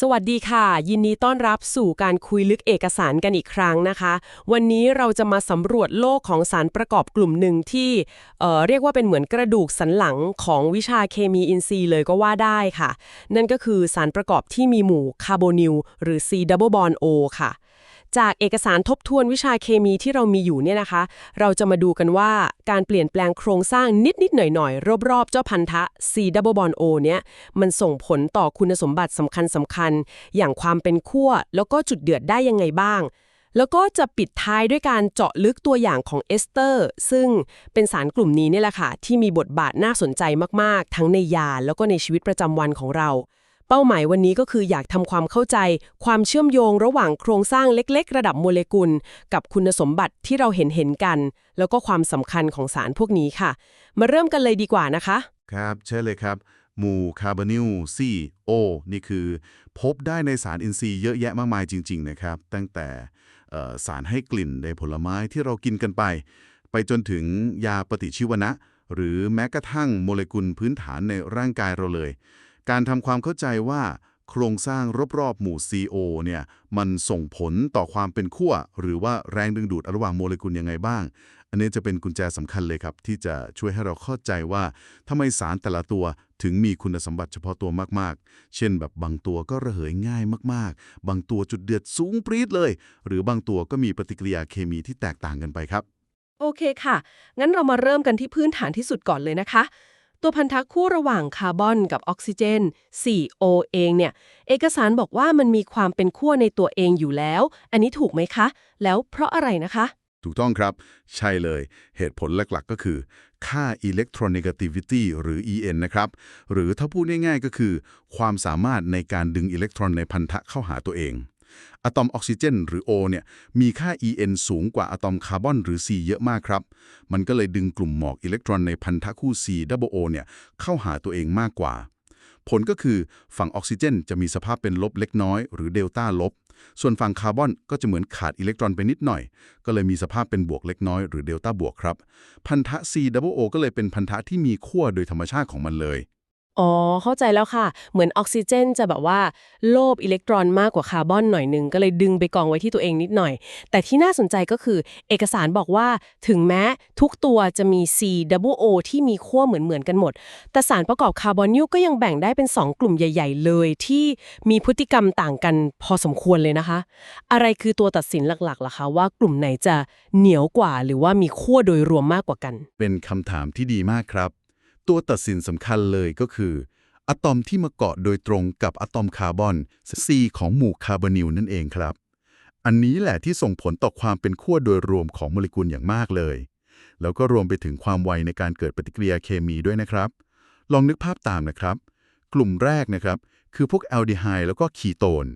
สวัสดีค่ะ ยินดีต้อนรับสู่การคุยลึกเอกสารกันอีกครั้งนะคะ วันนี้เราจะมาสำรวจโลกของสารประกอบกลุ่มหนึ่งที่เเรียกว่าเป็นเหมือนกระดูกสันหลังของวิชาเคมีอินทรีย์เลยก็ว่าได้ค่ะ นั่นก็คือสารประกอบที่มีหมู่คาร์โบนิลหรือ C double bond O ค่ะ จากเอกสารทบทวนวิชาเคมีที่เรามีอยู่เนี่ยนะคะ เราจะมาดูกันว่าการเปลี่ยนแปลงโครงสร้างนิดๆหน่อยๆ รอบๆ เจ้าพันธะ C double bond O เนี่ยมันส่งผลต่อคุณสมบัติสำคัญสำคัญ อย่างความเป็นขั้วแล้วก็จุดเดือดได้ยังไงบ้าง แล้วก็จะปิดท้ายด้วยการเจาะลึกตัวอย่างของเอสเตอร์ ซึ่งเป็นสารกลุ่มนี้เนี่ยแหละค่ะที่มีบทบาทน่าสนใจมากๆ ทั้งในยาแล้วก็ในชีวิตประจำวันของเรา เป้าหมายวันนี้ก็คืออยากทำความเข้าใจ ความเชื่อมโยงระหว่างโครงสร้างเล็ก ๆ ระดับโมเลกุล กับคุณสมบัติที่เราเห็นเห็นกัน แล้วก็ความสำคัญของสารพวกนี้ค่ะ มาเริ่มกันเลยดีกว่านะคะ ครับเชิญเลยครับ หมู่คาร์บอนิล C O นี่คือ พบได้ในสารอินทรีย์เยอะแยะมากมายจริง ๆ นะครับ ตั้งแต่สารให้กลิ่นในผลไม้ที่เรากินกันไป ไปจนถึงยาปฏิชีวนะ หรือแม้กระทั่งโมเลกุลพื้นฐานในร่างกายเราเลย การทำความเข้าใจว่าโครงสร้างรอบๆหมู่ CO เนี่ยมันส่งผลต่อความเป็นขั้วหรือว่าแรงดึงดูดระหว่างโมเลกุลยังไงบ้าง อันนี้จะเป็นกุญแจสำคัญเลยครับ ที่จะช่วยให้เราเข้าใจว่าทำไมสารแต่ละตัวถึงมีคุณสมบัติเฉพาะตัวมากๆ เช่นแบบบางตัวก็ระเหยง่ายมากๆ บางตัวจุดเดือดสูงปรี๊ดเลย หรือบางตัวก็มีปฏิกิริยาเคมีที่แตกต่างกันไปครับ โอเคค่ะ งั้นเรามาเริ่มกันที่พื้นฐานที่สุดก่อนเลยนะคะ ตัวพันธะคู่ระหว่างคาร์บอนกับออกซิเจน 4O เองเนี่ย เอกสารบอกว่ามันมีความเป็นขั้วในตัวเองอยู่แล้ว อันนี้ถูกไหมคะ แล้วเพราะอะไรนะคะ ถูกต้องครับ ใช่เลย เหตุผลหลักๆก็คือ ค่า electronegativity หรือ EN นะครับ หรือถ้าพูดง่ายๆก็คือ ความสามารถในการดึงอิเล็กตรอนในพันธะเข้าหาตัวเอง อะตอมออกซิเจน หรือ O เนี่ยมีค่า EN สูงกว่าอะตอมคาร์บอนหรือ C เยอะมากครับ มันก็เลยดึงกลุ่มหมอกอิเล็กตรอนในพันธะคู่ C double O เนี่ยเข้าหาตัวเองมากกว่า ผลก็คือฝั่งออกซิเจนจะมีสภาพเป็นลบเล็กน้อย หรือเดลต้าลบ ส่วนฝั่งคาร์บอนก็จะเหมือนขาดอิเล็กตรอนไปนิดหน่อย ก็เลยมีสภาพเป็นบวกเล็กน้อยหรือเดลต้าบวกครับ พันธะ C double O ก็เลยเป็นพันธะที่มีขั้วโดยธรรมชาติของมันเลย อ๋อ เข้าใจแล้วค่ะ เหมือนออกซิเจนจะแบบว่า โลภอิเล็กตรอนมากกว่าคาร์บอนหน่อยหนึ่งก็เลยดึงไปกองไว้ที่ตัวเองนิดหน่อย แต่ที่น่าสนใจก็คือ เอกสารบอกว่าถึงแม้ทุกตัวจะมี C double O ที่มีขั้วเหมือนๆกันหมด แต่สารประกอบคาร์บอนิลก็ยังแบ่งได้เป็น 2 กลุ่มใหญ่ ๆ เลยที่มีพฤติกรรมต่างกันพอสมควรเลยนะคะ อะไรคือตัวตัดสินหลักๆล่ะคะว่ากลุ่มไหนจะเหนียวกว่าหรือว่ามีขั้วโดยรวมมากกว่ากัน เป็นคำถามที่ดีมากครับ ตัวตัดสินสำคัญเลยก็คืออะตอมที่มาเกาะโดยตรงกับอะตอมคาร์บอน C ของหมู่คาร์บอนิลนั่นเองครับ อันนี้แหละที่ส่งผลต่อความเป็นขั้วโดยรวมของโมเลกุลอย่างมากเลย แล้วก็รวมไปถึงความไวในการเกิดปฏิกิริยาเคมีด้วยนะครับ ลองนึกภาพตามนะครับ กลุ่มแรกนะครับ คือพวกแอลดีไฮด์แล้วก็คีโตน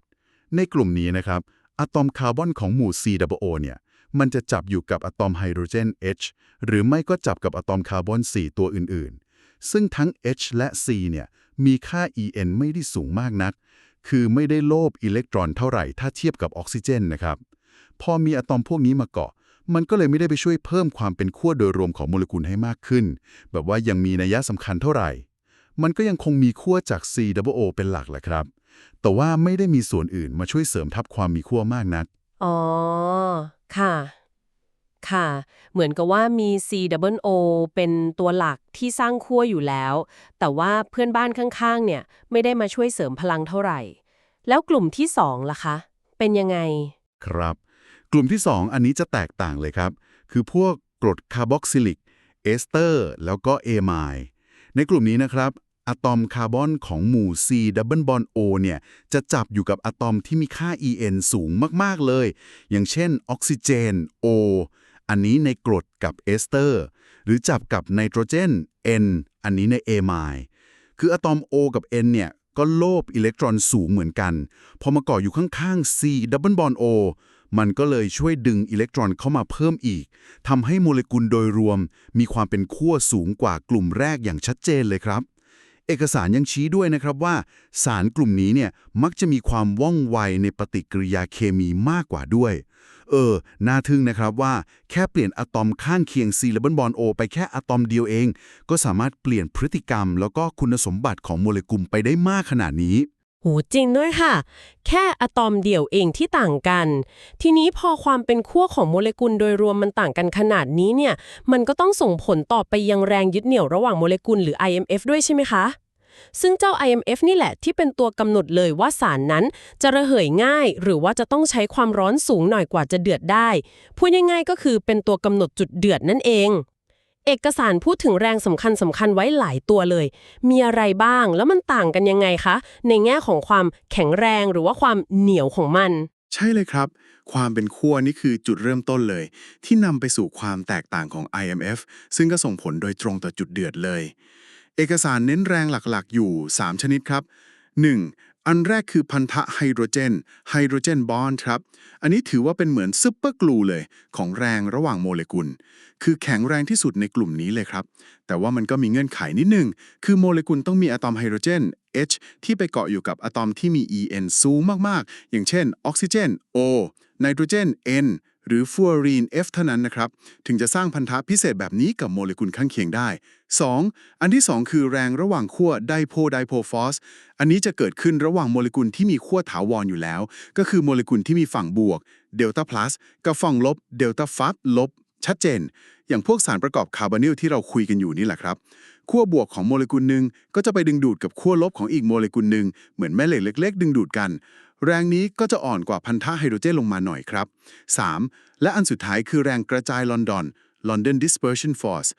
ในกลุ่มนี้นะครับอะตอมคาร์บอนของหมู่ COO เนี่ยมันจะจับอยู่กับอะตอมไฮโดรเจน H หรือไม่ก็จับกับอะตอมคาร์บอน 4 ตัวอื่นๆ ซึ่งทั้ง H และ C เนี่ยมีค่า EN ไม่ได้สูงมากนัก คือไม่ได้โลภอิเล็กตรอนเท่าไหร่ถ้าเทียบกับออกซิเจนนะครับ พอมีอะตอมพวกนี้มาเกาะ มันก็เลยไม่ได้ไปช่วยเพิ่มความเป็นขั้วโดยรวมของโมเลกุลให้มากขึ้น แบบว่ายังมีนัยสำคัญเท่าไหร่ มันก็ยังคงมีขั้วจาก COO เป็นหลักแหละครับ แต่ว่าไม่ได้มีส่วนอื่นมาช่วยเสริมทับความมีขั้วมากนัก อ๋อ ค่ะ ค่ะ เหมือนกับว่ามี C double O เป็นตัวหลักที่สร้างขั้วอยู่แล้ว แต่ว่าเพื่อนบ้านข้างๆ เนี่ย ไม่ได้มาช่วยเสริมพลังเท่าไหร่ แล้วกลุ่มที่สองล่ะคะ เป็นยังไง ครับ กลุ่มที่ 2 อันนี้จะแตกต่างเลยครับ คือพวกกรดคาร์บอกซิลิก เอสเตอร์ แล้วก็เอไมล์ในกลุ่มนี้นะครับอะตอมคาร์บอนของหมู่ C ดับเบิลบอนโเนี่ย จะจับอยู่กับอะตอมที่มีค่า EN สูงมาก ๆ เลย อย่างเช่นออกซิเจน O อันนี้ในกรดกับเอสเตอร์ หรือจับกับไนโตรเจน N อันนี้ในเอไมล์คืออะตอม O กับ N เนี่ย ก็โลภอิเล็กตรอนสูงเหมือนกัน พอมาเกาะอยู่ข้างๆ C ดับเบิลบอน O มันก็เลยช่วยดึงอิเล็กตรอนเข้ามาเพิ่มอีกทำให้โมเลกุลโดยรวม มีความเป็นขั้วสูงกว่ากลุ่มแรกอย่างชัดเจนเลยครับ เอกสารยังชี้ด้วยนะครับว่า สารกลุ่มนี้เนี่ยมักจะมีความว่องไวในปฏิกิริยาเคมีมากกว่าด้วย เออ น่าทึ่งนะครับว่าแค่เปลี่ยนอะตอมข้างเคียง C และบอนโอไปแค่อะตอมเดียวเอง ก็สามารถเปลี่ยนพฤติกรรม แล้วก็คุณสมบัติของโมเลกุลไปได้มากขนาดนี้โหจริงด้วยค่ะ แค่อะตอมเดี่ยวเองที่ต่างกัน ทีนี้พอความเป็นขั้วของโมเลกุลโดยรวมมันต่างกันขนาดนี้เนี่ย มันก็ต้องส่งผลต่อไปยังแรงยึดเหนี่ยวระหว่างโมเลกุลหรือ IMF ด้วยใช่ไหมคะ ซึ่งเจ้า IMF นี่แหละที่เป็นตัวกำหนดเลยว่าสารนั้นจะระเหยง่าย หรือว่าจะต้องใช้ความร้อนสูงหน่อยกว่าจะเดือดได้ พูดง่ายๆก็คือเป็นตัวกำหนดจุดเดือดนั่นเอง เอกสารพูดถึงแรงสำคัญสำคัญไว้หลายตัวเลย มีอะไรบ้างแล้วมันต่างกันยังไงคะ ในแง่ของความแข็งแรงหรือว่าความเหนียวของมัน ใช่เลยครับ ความเป็นขั้วนี่คือจุดเริ่มต้นเลย ที่นำไปสู่ความแตกต่างของ IMF ซึ่งก็ส่งผลโดยตรงต่อจุดเดือดเลย เอกสารเน้นแรงหลักๆ อยู่ 3 ชนิดครับ 1. อันแรกคือพันธะไฮโดรเจนไฮโดรเจนบอนด์ครับ อันนี้ถือว่าเป็นเหมือนซุปเปอร์กลูเลยของแรงระหว่างโมเลกุล คือแข็งแรงที่สุดในกลุ่มนี้เลยครับ แต่ว่ามันก็มีเงื่อนไขนิดนึง คือโมเลกุลต้องมีอะตอมไฮโดรเจน H ที่ไปเกาะอยู่กับอะตอมที่มี En สูงมากๆ อย่างเช่นออกซิเจน O ไนโตรเจน N หรือฟูออรีน F เท่านั้นนะครับ ถึงจะสร้างพันธะพิเศษแบบนี้กับโมเลกุลข้างเคียงได้ 2. อันที่ 2 คือแรงระหว่างขั้วไดโพไดโพฟอสอันนี้จะเกิดขึ้นระหว่างโมเลกุลที่มีขั้วถาวรอยู่แล้ว ก็คือโมเลกุลที่มีฝั่งบวกเดลต้าพลัสกับฝั่งลบเดลต้าฟับลบชัดเจน อย่างพวกสารประกอบคาร์บอนิลที่เราคุยกันอยู่นี่แหละครับขั้วบวกของโมเลกุลหนึ่งก็จะไปดึงดูดกับขั้วลบของอีกโมเลกุลหนึ่งเหมือนแม่เหล็กเล็ก ๆ ดึงดูดกัน แรงนี้ก็จะอ่อนกว่าพันธะไฮโดรเจนลงมาหน่อยครับ 3. และอันสุดท้ายคือแรงกระจายลอนดอน London Dispersion Force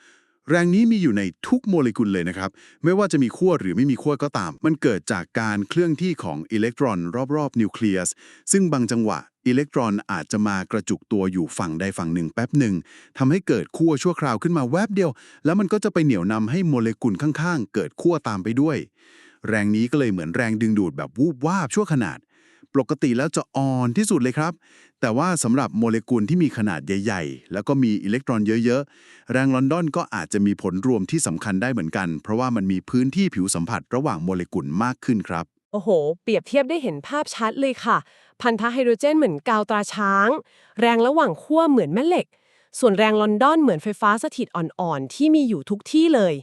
แรงนี้มีอยู่ในทุกโมเลกุลเลยนะครับ ไม่ว่าจะมีขั้วหรือไม่มีขั้วก็ตาม มันเกิดจากการเคลื่อนที่ของอิเล็กตรอนรอบๆ นิวเคลียส ซึ่งบางจังหวะ อิเล็กตรอนอาจจะมากระจุกตัวอยู่ฝั่งใดฝั่งหนึ่งแป๊บหนึ่งทำให้เกิดขั้วชั่วคราวขึ้นมาแวบเดียว แล้วมันก็จะไปเหนี่ยวนำให้โมเลกุลข้างๆ เกิดขั้วตามไปด้วย แรงนี้ก็เลยเหมือนแรงดึงดูดแบบวูบวาบชั่วขนาด ปกติแล้วจะอ่อนที่สุดเลยครับ แต่ว่าสำหรับโมเลกุลที่มีขนาดใหญ่ ๆ แล้วก็มีอิเล็กตรอนเยอะ ๆ แรงลอนดอนก็อาจจะมีผลรวมที่สำคัญได้เหมือนกัน เพราะว่ามันมีพื้นที่ผิวสัมผัสระหว่างโมเลกุลมากขึ้นครับ โอ้โห เปรียบเทียบได้เห็นภาพชัดเลยค่ะ พันธะไฮโดรเจนเหมือนกาวตราช้าง แรงระหว่างขั้วเหมือนแม่เหล็ก ส่วนแรงลอนดอนเหมือนไฟฟ้าสถิตอ่อนๆที่มีอยู่ทุกที่เลย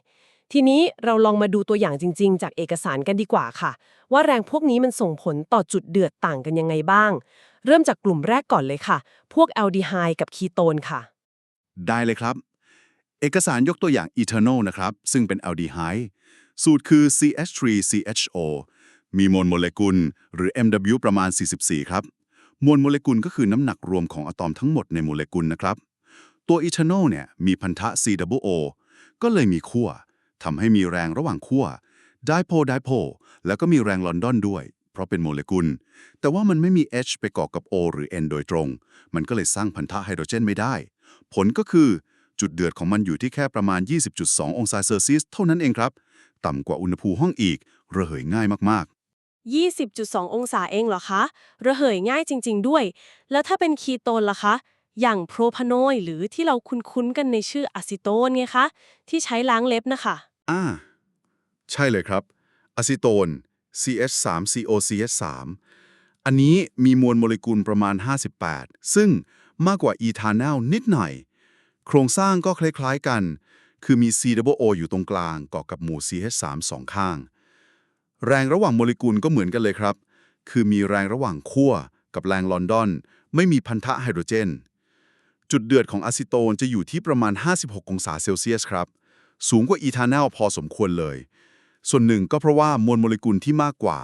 ทีนี้เราลองมาดูตัวอย่างจริง ๆ จากเอกสารกันดีกว่าค่ะ ว่าแรงพวกนี้มันส่งผลต่อจุดเดือดต่างกันยังไงบ้าง เริ่มจากกลุ่มแรกก่อนเลยค่ะ พวกแอลดีไฮกับคีโตนค่ะ ได้เลยครับ เอกสารยกตัวอย่าง ethanol นะครับ ซึ่งเป็นแอลดีไฮด์สูตรคือ CH3CHO มีมวลโมเลกุล หรือ MW ประมาณ 44 ครับ มวลโมเลกุลก็คือน้ำหนักรวมของอะตอมทั้งหมดในโมเลกุลนะครับ ตัว ethanol เนี่ยมีพันธะ COO ก็เลยมีขั้ว ทำให้มีแรงระหว่างขั้ว dipole dipole แล้วก็มีแรงลอนดอนด้วย เพราะเป็นโมเลกุล แต่ว่ามันไม่มี H ไปเกาะกับ O หรือ N โดยตรง มันก็เลยสร้างพันธะไฮโดรเจนไม่ได้ ผลก็คือจุดเดือดของมันอยู่ที่แค่ประมาณ 20.2 องศาเซลเซียสเท่านั้นเองครับ ต่ำกว่าอุณหภูมิห้องอีก ระเหยง่ายมากๆ20.2 องศาเองเหรอคะ ระเหยง่ายจริง ๆ ด้วย แล้วถ้าเป็นคีโตนล่ะคะ อย่างโพรพานอยหรือที่เราคุ้นๆกันในชื่ออะซิโตนไงคะ ที่ใช้ล้างเล็บนะคะ อ่า ใช่เลยครับอะซิโตน CH3COCH3 อันนี้มีมวลโมเลกุลประมาณ 58 ซึ่งมากกว่าอีธานอลนิดหน่อย โครงสร้างก็คล้ายๆกัน คือมี COO อยู่ตรงกลางเกาะกับหมู่ CH3 สองข้าง แรงระหว่างโมเลกุลก็เหมือนกันเลยครับ คือมีแรงระหว่างขั้วกับแรงลอนดอน ไม่มีพันธะไฮโดรเจน จุดเดือดของอะซิโตนจะอยู่ที่ประมาณ 56 องศาเซลเซียสครับ สูงกว่าอีธานอลพอสมควรเลย ส่วนหนึ่งก็เพราะว่ามวลโมเลกุลที่มากกว่า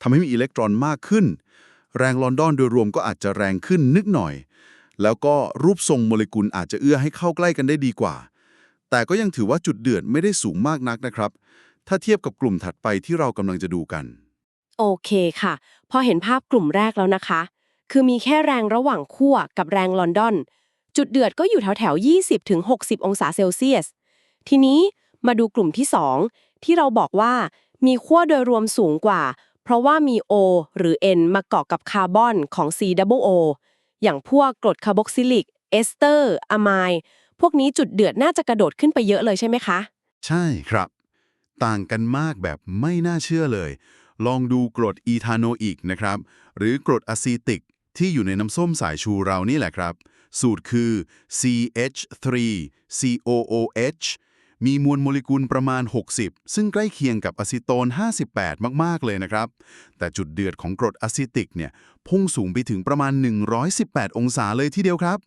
ทำให้มีอิเล็กตรอนมากขึ้น แรงลอนดอนโดยรวมก็อาจจะแรงขึ้นนิดหน่อย แล้วก็รูปทรงโมเลกุลอาจจะเอื้อให้เข้าใกล้กันได้ดีกว่า แต่ก็ยังถือว่าจุดเดือดไม่ได้สูงมากนักนะครับ ถ้าเทียบกับกลุ่มถัดไปที่เรากำลังจะดูกัน โอเคค่ะ พอเห็นภาพกลุ่มแรกแล้วนะคะ คือมีแค่แรงระหว่างขั้วกับแรงลอนดอน จุดเดือดก็อยู่แถวแถว 20ถึง60 องศาเซลเซียส ทีนี้มาดูกลุ่มที่ 2 ที่เราบอกว่ามีขั้วโดยรวมสูงกว่า เพราะว่ามี O หรือ N มาเกาะกับคาร์บอนของ C double O อย่างพวกกรดคาร์บอกซิลิก เอสเตอร์อะไมด์พวกนี้จุดเดือดน่าจะกระโดดขึ้นไปเยอะเลยใช่ไหมคะ ใช่ครับ ต่างกันมากแบบไม่น่าเชื่อเลย ลองดูกรดอีธาโนอิกนะครับ หรือกรดอะซีติกที่อยู่ในน้ำส้มสายชูเรานี่แหละครับ สูตรคือ CH3COOH มีมวลโมเลกุลประมาณ 60 ซึ่งใกล้เคียงกับอะซิโตน 58 มาก ๆ เลยนะครับ แต่จุดเดือดของกรดอะซิติกเนี่ยพุ่งสูงไปถึงประมาณ 118 องศาเลยทีเดียวครับ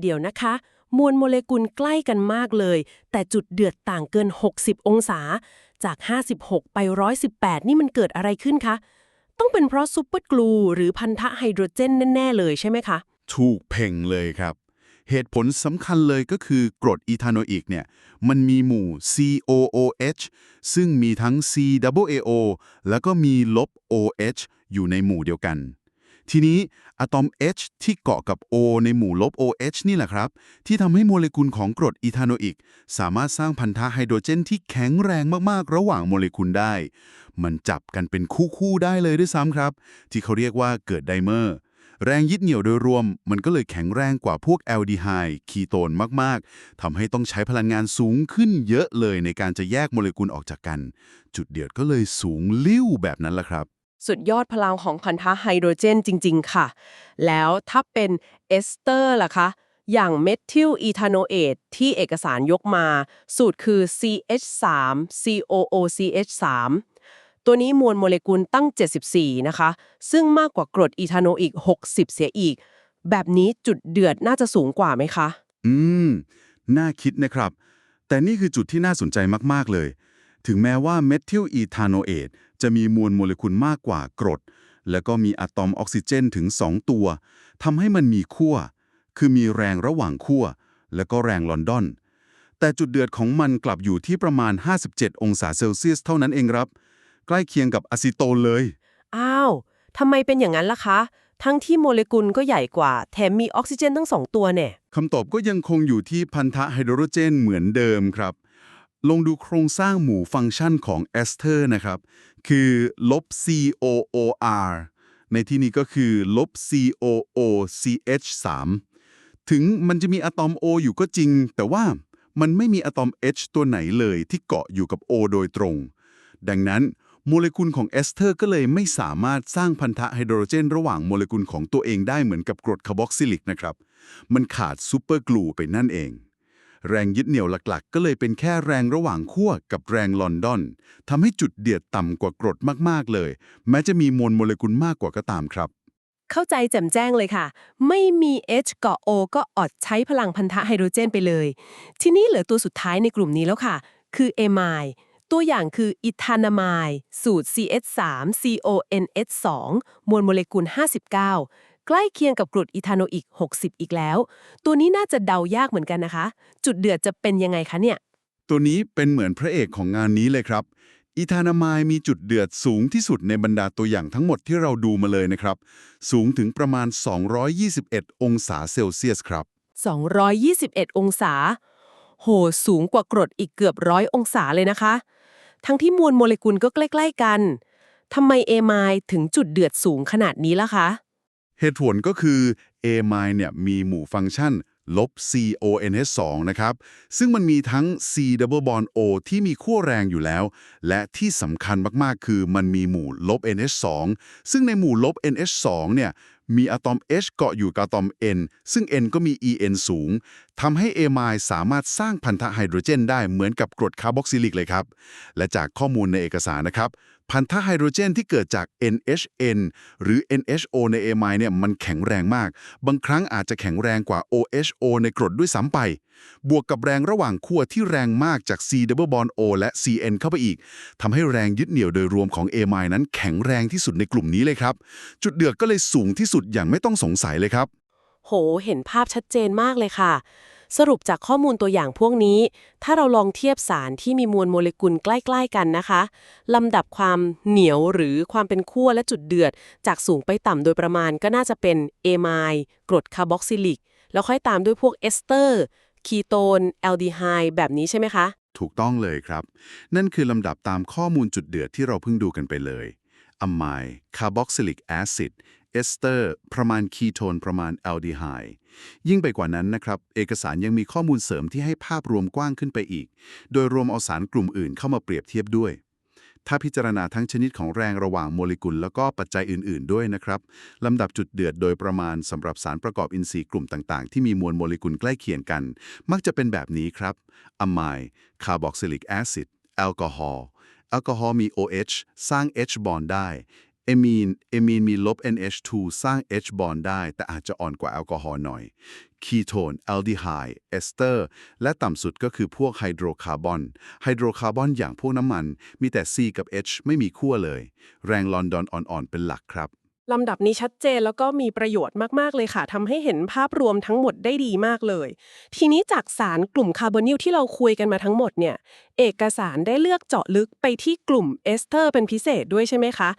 เดี๋ยวนะคะ มวลโมเลกุลใกล้กันมากเลย แต่จุดเดือดต่างเกิน 60 องศา จาก 56 ไป 118 นี่มันเกิดอะไรขึ้นคะ ต้องเป็นเพราะซูเปอร์กลูหรือพันธะไฮโดรเจนแน่ ๆ เลยใช่ไหมคะ ถูกเพ่งเลยครับ เหตุผลสำคัญเลยก็คือกรดอีธานอิกเนี่ยมันมีหมู่ COOH ซึ่งมีทั้ง CAAO แล้วก็มีลบ OH อยู่ในหมู่เดียวกัน ทีนี้อะตอม H ที่เกาะกับ O ในหมู่ลบ OH นี่แหละครับ ที่ทำให้โมเลกุลของกรดอีธาโนอิกสามารถสร้างพันธะไฮโดรเจนที่แข็งแรงมากๆ ระหว่างโมเลกุลได้ มันจับกันเป็นคู่ๆได้เลยด้วยซ้ำครับ ที่เขาเรียกว่าเกิดไดเมอร์ แรงยึดเหนี่ยวโดยรวม มันก็เลยแข็งแรงกว่าพวกแอลดีไฮด์คีโตนมาก ๆ ทำให้ต้องใช้พลังงานสูงขึ้นเยอะเลยในการจะแยกโมเลกุลออกจากกัน จุดเดือดก็เลยสูงลิ่วแบบนั้นแหละครับ สุดยอดพลังของพันธะไฮโดรเจนจริง ๆ ค่ะ แล้วถ้าเป็นเอสเตอร์ล่ะคะ อย่างเมทิลอีธาโนเอทที่เอกสารยกมา สูตรคือ CH3 COOCH3 ตัวนี้มวลโมเลกุลตั้ง 74 นะคะ ซึ่งมากกว่ากรดอีธาโนอีก 60 เสียอีก แบบนี้จุดเดือดน่าจะสูงกว่าไหมคะ อืม น่าคิดนะครับ แต่นี่คือจุดที่น่าสนใจมาก ๆ เลย ถึงแม้ว่าเมทิลอีธาโนเอทจะมีมวลโมเลกุลมากกว่ากรด แล้วก็มีอะตอมออกซิเจนถึง 2 ตัวทำให้มันมีขั้ว คือมีแรงระหว่างขั้ว แล้วก็แรงลอนดอนแต่จุดเดือดของมันกลับอยู่ที่ประมาณ 57 องศาเซลเซียสเท่านั้นเองครับ ใกล้เคียงกับอะซิโตนเลย อ้าวทำไมเป็นอย่างนั้นล่ะคะ ทั้งที่โมเลกุลก็ใหญ่กว่า แถมมีออกซิเจนทั้งสองตัวเนี่ย คำตอบก็ยังคงอยู่ที่พันธะไฮโดรเจนเหมือนเดิมครับลองดูโครงสร้างหมู่ฟังก์ชันของเอสเตอร์นะครับ คือลบ COOR ในที่นี้ก็คือลบ COOCH3 ถึงมันจะมีอะตอม O อยู่ก็จริง แต่ว่ามันไม่มีอะตอม H ตัวไหนเลยที่เกาะอยู่กับ O โดยตรง ดังนั้น โมเลกุลของเอสเตอร์ก็เลยไม่สามารถสร้างพันธะไฮโดรเจน ระหว่างโมเลกุลของตัวเองได้เหมือนกับกรดคาร์บอกซิลิกนะครับ มันขาดซูเปอร์กลูไปนั่นเอง แรงยึดเหนี่ยวหลักๆ ก็เลยเป็นแค่แรงระหว่างขั้วกับแรงลอนดอนทำให้จุดเดือดต่ำกว่ากรดมากๆเลย แม้จะมีมวลโมเลกุลมากกว่าก็ตามครับเข้าใจแจ่มแจ้งเลยค่ะ ไม่มี H เกาะ O ก็อดใช้พลังพันธะไฮโดรเจนไปเลย ทีนี้เหลือตัวสุดท้ายในกลุ่มนี้แล้วค่ะ คือเอม ตัวอย่างคืออิทานามายสูตร CH3 CONH2 มวลโมเลกุล 59 ใกล้เคียงกับกรดอิทานโนอิก 60 อีกแล้ว ตัวนี้น่าจะเดายากเหมือนกันนะคะ จุดเดือดจะเป็นยังไงคะเนี่ย ตัวนี้เป็นเหมือนพระเอกของงานนี้เลยครับอีธานามายมีจุดเดือดสูงที่สุดในบรรดาตัวอย่างทั้งหมดที่เราดูมาเลยนะครับ สูงถึงประมาณ 221 องศาเซลเซียสครับ 221 องศา โห สูงกว่ากรดอีกเกือบร้อยองศาเลยนะคะ ทั้งที่มวลโมเลกุลก็ใกล้ ๆ กันทำไมเอไมถึงจุดเดือดสูงขนาดนี้ล่ะคะ เหตุผลก็คือ a m i เนี่ยมีหมู่ฟังก์ชันลบ CONH2 นะครับ ซึ่งมันมีทั้ง C double bond O ที่มีขั้วแรงอยู่แล้ว และที่สำคัญมาก ๆ คือมันมีหมู่ลบ NH2 ซึ่งในหมู่ลบ NH2 เนี่ย มีอะตอม H เกาะอยู่กับอะตอม N ซึ่ง N ก็มี EN สูงทำให้ a m i สามารถสร้างพันธะไฮโดรเจนได้เหมือนกับกรดคาร์บอกซิลิกเลยครับ และจากข้อมูลในเอกสารนะครับ พันธะไฮโดรเจนที่เกิดจาก NHN หรือ NHO ใน a m i เนี่ยมันแข็งแรงมาก บางครั้งอาจจะแข็งแรงกว่า OHO ในกรดด้วยซ้ำไป บวกกับแรงระหว่างขั้วที่แรงมากจาก C double bond O และ CN เข้าไปอีกทำให้แรงยึดเหนี่ยวโดยรวมของ a m i นั้นแข็งแรงที่สุดในกลุ่มนี้เลยครับ จุดเดือดก็เลยสูงที่สุดอย่างไม่ต้องสงสัยเลยครับ โห เห็นภาพชัดเจนมากเลยค่ะ สรุปจากข้อมูลตัวอย่างพวกนี้ ถ้าเราลองเทียบสารที่มีมวลโมเลกุลใกล้ ๆ กันนะคะ ลำดับความเหนียวหรือความเป็นขั้วและจุดเดือด จากสูงไปต่ำโดยประมาณก็น่าจะเป็นเอมายกรดคาร์บอกซิลิก แล้วค่อยตามด้วยพวกเอสเตอร์ คีโตนแอลดีไฮด์แบบนี้ใช่ไหมคะ ถูกต้องเลยครับ นั่นคือลำดับตามข้อมูลจุดเดือดที่เราเพิ่งดูกันไปเลยอะไมด์คาร์บอกซิลิกแอซิด เอสเตอร์ประมาณคีโทนประมาณแอลดีไฮด์ยิ่งไปกว่านั้นนะครับ เอกสารยังมีข้อมูลเสริมที่ให้ภาพรวมกว้างขึ้นไปอีก โดยรวมเอาสารกลุ่มอื่นเข้ามาเปรียบเทียบด้วย ถ้าพิจารณาทั้งชนิดของแรงระหว่างโมเลกุล แล้วก็ปัจจัยอื่น ๆ ด้วยนะครับลำดับจุดเดือดโดยประมาณสำหรับสารประกอบอินทรีย์กลุ่มต่าง ๆ ที่มีมวลโมเลกุลใกล้เคียงกัน มักจะเป็นแบบนี้ครับอะไมด์คาร์บอกซิลิกแอซิดแอลกอฮอล์แอลกอฮอล์มี OH สร้าง H บอนได้ เอมีนเอมีนมีลบ NH2 สร้าง H บอนได้ แต่อาจจะอ่อนกว่าแอลกอฮอล์หน่อย คีโทนแอลดีไฮด์เอสเตอร์ และต่ำสุดก็คือพวกไฮโดรคาร์บอน ไฮโดรคาร์บอนอย่างพวกน้ำมัน มีแต่ C กับ H ไม่มีขั้วเลย แรงลอนดอนอ่อนๆเป็นหลักครับ ลำดับนี้ชัดเจนแล้วก็มีประโยชน์มาก ๆ เลยค่ะทำให้เห็นภาพรวมทั้งหมดได้ดีมากเลย ทีนี้จากสารกลุ่มคาร์บอนิลที่เราคุยกันมาทั้งหมดเนี่ยเอกสารได้เลือกเจาะลึกไปที่กลุ่มเอสเตอร์เป็นพิเศษด้วยใช่ไหมคะ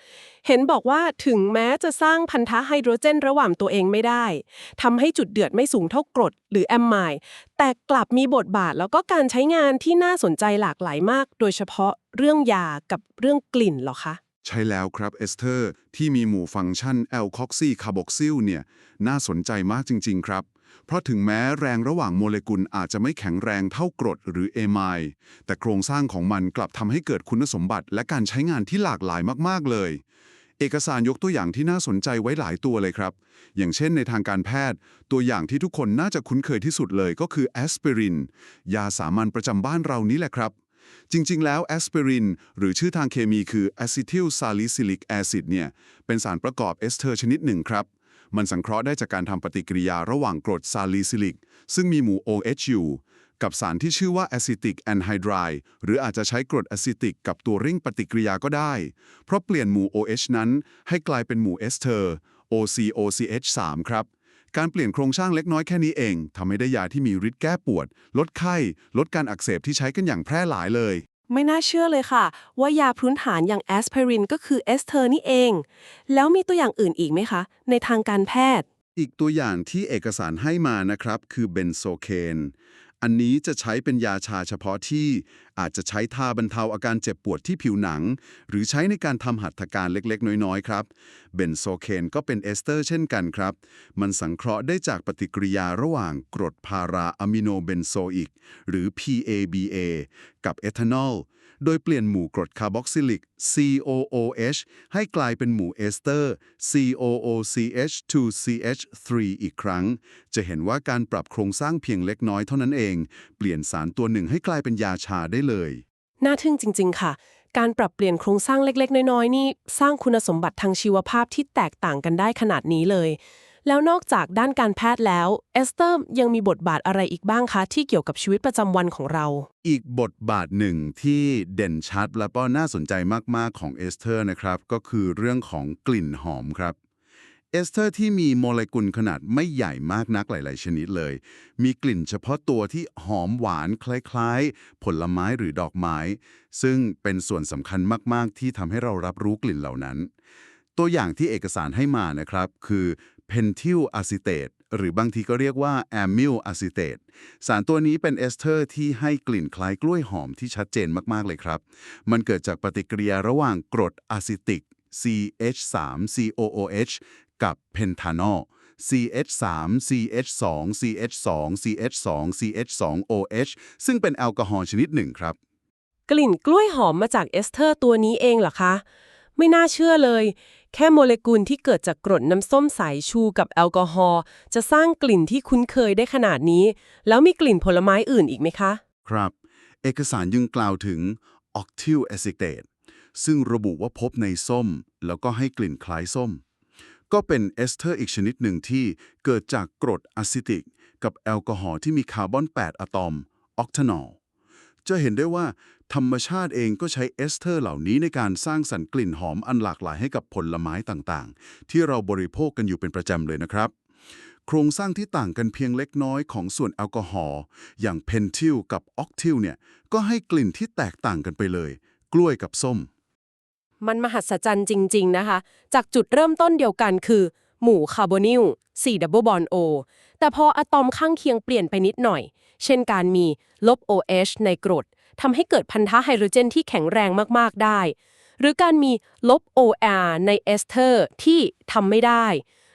เห็นบอกว่าถึงแม้จะสร้างพันธะไฮโดรเจนระหว่างตัวเองไม่ได้ทำให้จุดเดือดไม่สูงเท่ากรดหรือแอมไมด์แต่กลับมีบทบาทแล้วก็การใช้งานที่น่าสนใจหลากหลายมาก โดยเฉพาะเรื่องยากับเรื่องกลิ่นหรอคะ ใช่แล้วครับเอสเธอร์ที่มีหมู่ฟังก์ชันแอลคอกซีคาร์บอกซิลเนี่ยน่าสนใจมากจริง ๆ ครับ เพราะถึงแม้แรงระหว่างโมเลกุลอาจจะไม่แข็งแรงเท่ากรดหรือเอมล์แต่โครงสร้างของมันกลับทำให้เกิดคุณสมบัติและการใช้งานที่หลากหลายมากๆเลยเอกสารยกตัวอย่างที่น่าสนใจไว้หลายตัวเลยครับ อย่างเช่นในทางการแพทย์ ตัวอย่างที่ทุกคนน่าจะคุ้นเคยที่สุดเลยก็คือแอสไพริน ยาสามัญประจำบ้านเรานี้แหละครับ จริง ๆ แล้วแอสไพรินหรือชื่อทางเคมีคือแอซิทิลซาลิซิลิกแอซิดเนี่ยเป็นสารประกอบเอสเทอร์ชนิดหนึ่งครับ มันสังเคราะห์ได้จากการทำปฏิกิริยาระหว่างกรดซาลิซิลิก ซึ่งมีหมู่ OH อยู่กับสารที่ชื่อว่าแอซิติกแอนไฮดรายหรืออาจจะใช้กรดแอซิติกกับตัวริ่งปฏิกิริยาก็ได้ เพราะเปลี่ยนหมู่ OH นั้นให้กลายเป็นหมู่เอสเทอร์ OCOCH3 ครับ การเปลี่ยนโครงสร้างเล็กน้อยแค่นี้เองทำให้ได้ยาที่มีฤทธิ์แก้ปวด ลดไข้ ลดการอักเสบที่ใช้กันอย่างแพร่หลายเลย ไม่น่าเชื่อเลยค่ะ ว่ายาพื้นฐานอย่างแอสไพรินก็คือเอสเทอร์นี่เอง แล้วมีตัวอย่างอื่นอีกไหมคะ ในทางการแพทย์ อีกตัวอย่างที่เอกสารให้มานะครับ คือเบนโซเคน อันนี้จะใช้เป็นยาชาเฉพาะที่อาจจะใช้ทาบรรเทาอาการเจ็บปวดที่ผิวหนัง หรือใช้ในการทำหัตถการเล็กๆ น้อยๆ ครับ เบนโซเคนก็เป็นเอสเตอร์เช่นกันครับ มันสังเคราะห์ได้จากปฏิกิริยาระหว่างกรดพาราอะมิโนเบนโซอิก หรือ PABA กับเอทานอล โดยเปลี่ยนหมู่กรดคาร์บอกซิลิก COOH ให้กลายเป็นหมู่เอสเตอร์ COOCH2CH3 อีกครั้ง จะเห็นว่าการปรับโครงสร้างเพียงเล็กน้อยเท่านั้นเอง เปลี่ยนสารตัวหนึ่งให้กลายเป็นยาชาได้เลย น่าทึ่งจริง ๆ ค่ะ การปรับเปลี่ยนโครงสร้างเล็ก ๆ น้อย ๆ นี่ สร้างคุณสมบัติทางชีวภาพที่แตกต่างกันได้ขนาดนี้เลย แล้วนอกจากด้านการแพทย์แล้ว เอสเตอร์ยังมีบทบาทอะไรอีกบ้างคะ ที่เกี่ยวกับชีวิตประจำวันของเรา อีกบทบาทหนึ่งที่เด่นชัดและก็น่าสนใจมากๆของเอสเตอร์นะครับ ก็คือเรื่องของกลิ่นหอมครับเอสเตอร์ที่มีโมเลกุลขนาดไม่ใหญ่มากนักหลาย ๆ ชนิดเลย มีกลิ่นเฉพาะตัวที่หอมหวานคล้าย ๆ ผลไม้หรือดอกไม้ ซึ่งเป็นส่วนสำคัญมาก ๆ ที่ทำให้เรารับรู้กลิ่นเหล่านั้น ตัวอย่างที่เอกสารให้มานะครับ คือ เพนทิลอะซิเตตหรือบางทีก็เรียกว่าแอมิลอะซิเตตสารตัวนี้เป็นเอสเตอร์ที่ให้กลิ่นคล้ายกล้วยหอมที่ชัดเจนมาก ๆ เลยครับ มันเกิดจากปฏิกิริยาระหว่างกรดอะซิติก CH3COOH กับเพนทานอล CH3 CH2 CH2 CH2 CH2OH ซึ่งเป็นแอลกอฮอล์ชนิดหนึ่งครับ กลิ่นกล้วยหอมมาจากเอสเตอร์ตัวนี้เองเหรอคะ ไม่น่าเชื่อเลย แค่โมเลกุลที่เกิดจากกรดน้ำส้มสายชูกับแอลกอฮอล์จะสร้างกลิ่นที่คุ้นเคยได้ขนาดนี้ แล้วมีกลิ่นผลไม้อื่นอีกไหมคะ ครับ เอกสารยังกล่าวถึง octyl acetate ซึ่งระบุว่าพบในส้ม แล้วก็ให้กลิ่นคล้ายส้ม ก็เป็นเอสเตอร์อีกชนิดหนึ่งที่เกิดจากกรดอะซิติก กับแอลกอฮอล์ที่มีคาร์บอน 8 อะตอม ออกทานอล จะเห็นได้ว่าธรรมชาติเองก็ใช้เอสเตอร์เหล่านี้ในการสร้างสรรค์กลิ่นหอมอันหลากหลายให้กับผลไม้ต่างๆ ที่เราบริโภคกันอยู่เป็นประจำเลยนะครับ โครงสร้างที่ต่างกันเพียงเล็กน้อยของส่วนแอลกอฮอล์อย่างเพนทิลกับออกทิลเนี่ยก็ให้กลิ่นที่แตกต่างกันไปเลย กล้วยกับส้ม มันมหัศจรรย์จริง ๆ นะคะ จากจุดเริ่มต้นเดียวกันคือ หมู่คาร์บอนิล4ดับเบิลบอนโอ แต่พออะตอมข้างเคียงเปลี่ยนไปนิดหน่อย เช่นการมีลบ OH ในกรดทำให้เกิดพันธะไฮโดรเจนที่แข็งแรงมาก ๆ ได้ หรือการมีลบ OR ในเอสเตอร์ที่ทำไม่ได้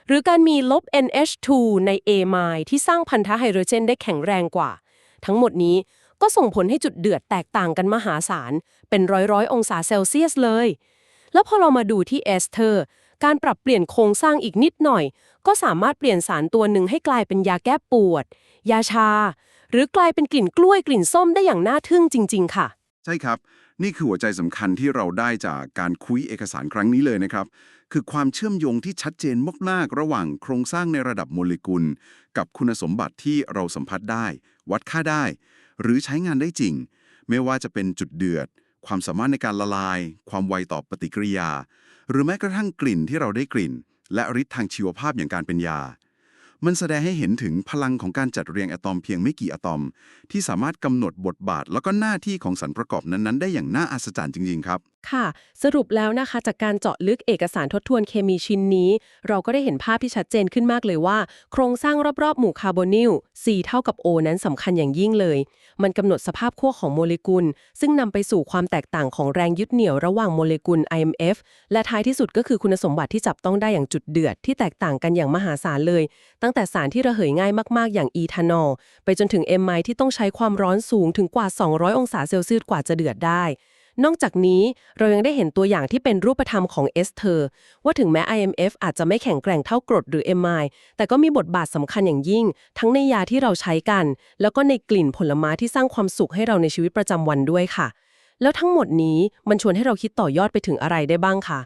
หรือการมีลบ NH2 ใน A ไมล์ที่สร้างพันธะไฮโดรเจนได้แข็งแรงกว่า ทั้งหมดนี้ก็ส่งผลให้จุดเดือดแตกต่างกันมหาศาล เป็นร้อยร้อยๆองศาเซลเซียสเลย แล้วพอเรามาดูที่เอสเทอร์ การปรับเปลี่ยนโครงสร้างอีกนิดหน่อย ก็สามารถเปลี่ยนสารตัวหนึ่งให้กลายเป็นยาแก้ปวด ยาชา หรือกลายเป็นกลิ่นกล้วยกลิ่นส้มได้อย่างน่าทึ่งจริง ๆ ค่ะ ใช่ครับ นี่คือหัวใจสำคัญที่เราได้จากการคุยเอกสารครั้งนี้เลยนะครับ คือความเชื่อมโยงที่ชัดเจนมากๆระหว่างโครงสร้างในระดับโมเลกุล กับคุณสมบัติที่เราสัมผัสได้ วัดค่าได้ หรือใช้งานได้จริง ไม่ว่าจะเป็นจุดเดือด ความสามารถในการละลาย ความไวต่อปฏิกิริยา หรือแม้กระทั่งกลิ่นที่เราได้กลิ่น และฤทธิ์ทางชีวภาพอย่างการเป็นยา มันแสดงให้เห็นถึงพลังของการจัดเรียงอะตอมเพียงไม่กี่อะตอม ที่สามารถกำหนดบทบาท แล้วก็หน้าที่ของสารประกอบนั้นๆ ได้อย่างน่าอัศจรรย์จริงๆครับ ค่ะ สรุปแล้วนะคะ จากการเจาะลึกเอกสารทบทวนเคมีชิ้นนี้ เราก็ได้เห็นภาพที่ชัดเจนขึ้นมากเลยว่า โครงสร้างรอบๆ หมู่คาร์บอนิล C เท่ากับ O นั้นสำคัญอย่างยิ่งเลย มันกำหนดสภาพขั้วของโมเลกุล ซึ่งนำไปสู่ความแตกต่างของแรงยึดเหนี่ยวระหว่างโมเลกุล IMF และท้ายที่สุดก็คือคุณสมบัติที่จับต้องได้อย่างจุดเดือด ที่แตกต่างกันอย่างมหาศาลเลย ตั้งแต่สารที่ระเหยง่ายมากๆ อย่างอีทานอลไปจนถึงเอมไมที่ต้องใช้ความร้อนสูงถึงกว่า 200 องศาเซลเซียสกว่าจะเดือดได้ นอกจากนี้เรายังได้เห็นตัวอย่างที่เป็นรูปธรรมของเอสเทอร์ว่าถึงแม้ IMF อาจจะไม่แข็งแกร่งเท่ากรดหรือ MI แต่ก็มีบทบาทสำคัญอย่างยิ่ง ทั้งในยาที่เราใช้กัน แล้วก็ในกลิ่นผลไม้ที่สร้างความสุขให้เราในชีวิตประจำวันด้วยค่ะ แล้วทั้งหมดนี้มันชวนให้เราคิดต่อยอดไปถึงอะไรได้บ้างคะ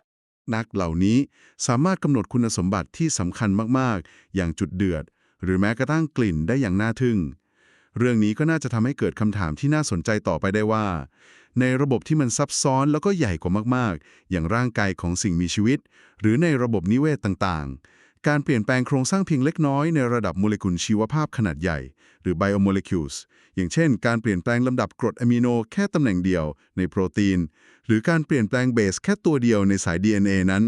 นักเหล่านี้สามารถกำหนดคุณสมบัติที่สำคัญมากๆ อย่างจุดเดือด หรือแม้กระทั่งกลิ่นได้อย่างน่าทึ่ง เรื่องนี้ก็น่าจะทำให้เกิดคำถามที่น่าสนใจต่อไปได้ว่า ในระบบที่มันซับซ้อนแล้วก็ใหญ่กว่ามากๆ อย่างร่างกายของสิ่งมีชีวิต หรือในระบบนิเวศต่างๆ การเปลี่ยนแปลงโครงสร้างเพียงเล็กน้อยในระดับโมเลกุลชีวภาพขนาดใหญ่ หรือ biomolecules อย่างเช่น การเปลี่ยนแปลงลำดับกรดอะมิโนแค่ตำแหน่งเดียวในโปรตีน หรือการเปลี่ยนแปลงเบสแค่ตัวเดียวในสาย DNA นั้น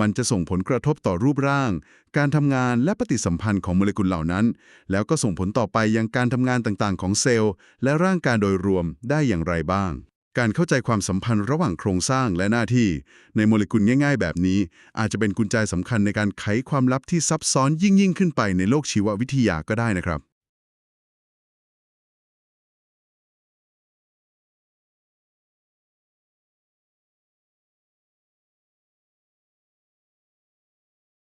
มันจะส่งผลกระทบต่อรูปร่าง การทำงานและปฏิสัมพันธ์ของโมเลกุลเหล่านั้น แล้วก็ส่งผลต่อไปยังการทำงานต่างๆ ของเซลล์ และร่างกายโดยรวมได้อย่างไรบ้าง การเข้าใจความสัมพันธ์ระหว่างโครงสร้างและหน้าที่ในโมเลกุลง่าย ๆ แบบนี้ อาจจะเป็นกุญแจสำคัญในการไขความลับที่ซับซ้อนยิ่งๆขึ้นไปในโลกชีววิทยาก็ได้นะครับ